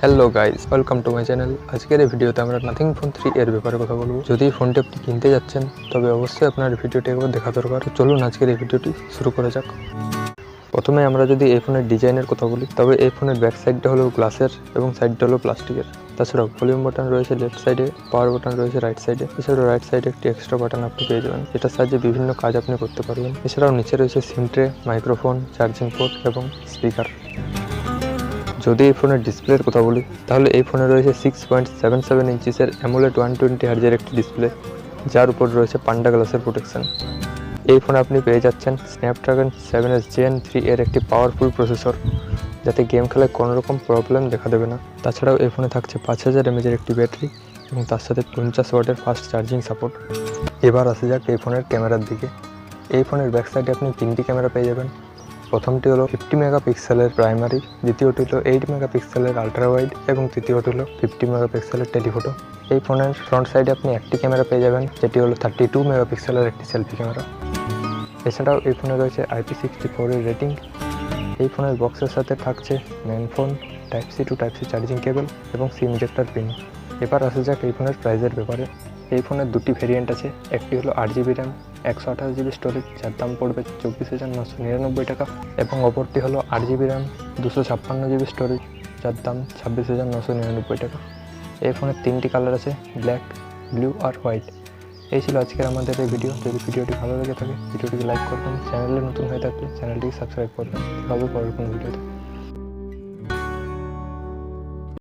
Hello guys welcome to my channel আজকের এই ভিডিওতে আমরা নাথিং ফোন থ্রি এর ব্যাপারে কথা বলব। যদি ফোনটি আপনি কিনতে যাচ্ছেন, তবে অবশ্যই আপনার ভিডিওটি একবার দেখা দরকার। চলুন আজকের এই ভিডিওটি শুরু করা যাক। প্রথমে আমরা যদি এই ফোনের ডিজাইনের কথা বলি, তবে এই ফোনের ব্যাক সাইডটা হলো গ্লাসের এবং সাইডটা হলো প্লাস্টিকের তাছাড়াও ভলিউম বাটন রয়েছে লেফট সাইডে পাওয়ার বাটন রয়েছে রাইট সাইডে এছাড়াও রাইট সাইডে একটি এক্সট্রা বাটন আপনি পেয়ে যাবেন এটার সাহায্যে বিভিন্ন কাজ আপনি করতে পারবেন। এছাড়াও নিচে রয়েছে SIM tray microphone charging port এবং স্পিকার যদি এই ফোনের ডিসপ্লের কথা বলি, তাহলে এই ফোনে রয়েছে সিক্স পয়েন্ট সেভেন সেভেন ইঞ্চিসের অ্যামোলেড ওয়ান টোয়েন্টি হার্জের একটি ডিসপ্লে যার উপর রয়েছে পান্ডা গ্লাসের প্রোটেকশন এই ফোনে আপনি পেয়ে যাচ্ছেন Snapdragon seven S gen three এর একটি পাওয়ারফুল প্রসেসর যাতে গেম খেলায় কোনো রকম প্রবলেম দেখা দেবে না। তাছাড়াও এই ফোনে থাকছে পাঁচ হাজার এমএজের একটি ব্যাটারি এবং তার সাথে পঞ্চাশ ওয়াটের ফাস্ট চার্জিং সাপোর্ট এবার আসা যাক এই ফোনের ক্যামেরার দিকে। এই ফোনের ব্যাক সাইডে আপনি তিনটি ক্যামেরা পেয়ে যাবেন। প্রথমটি হলো ফিফটি মেগাপিক্সেলের প্রাইমারি দ্বিতীয়টি হলো এইট মেগাপিক্সেলের আলট্রা ওয়াইড এবং তৃতীয়টি হলো ফিফটি মেগাপিক্সেলের টেলিফোটো এই ফোনের ফ্রন্ট সাইডে আপনি একটি ক্যামেরা পেয়ে যাবেন, যেটি হলো থার্টি টু মেগাপিক্সেলের একটি সেলফি ক্যামেরা এছাড়াও এই ফোনে রয়েছে আইপি সিক্সটি ফোরের রেটিং এই ফোনের বক্সের সাথে থাকছে main phone type C to type C charging cable এবং সিম ইজেক্টার পিন এবার আসা যাক এই ফোনের প্রাইসের ব্যাপারে। এই ফোনের দুটি ভেরিয়েন্ট আছে, একটি হলো আট জিবি র্যাম একশো আঠাশ জিবি স্টোরেজ যার দাম পড়বে চব্বিশ হাজার নশো নিরানব্বই টাকা এবং অপরটি হলো আট জিবি র্যাম দুশো ছাপ্পান্ন জিবি স্টোরেজ যার দাম ছাব্বিশ হাজার নশো নিরানব্বই টাকা। এই ফোনের তিনটি কালার আছে ব্ল্যাক ব্লু আর হোয়াইট এই ছিল আজকের আমাদের এই ভিডিও যদি ভিডিওটি ভালো লেগে থাকে ভিডিওটিকে লাইক করবেন। চ্যানেলে নতুন হয়ে থাকলে চ্যানেলটিকে সাবস্ক্রাইব করবেন। হবে পরের কোনো ভিডিওতে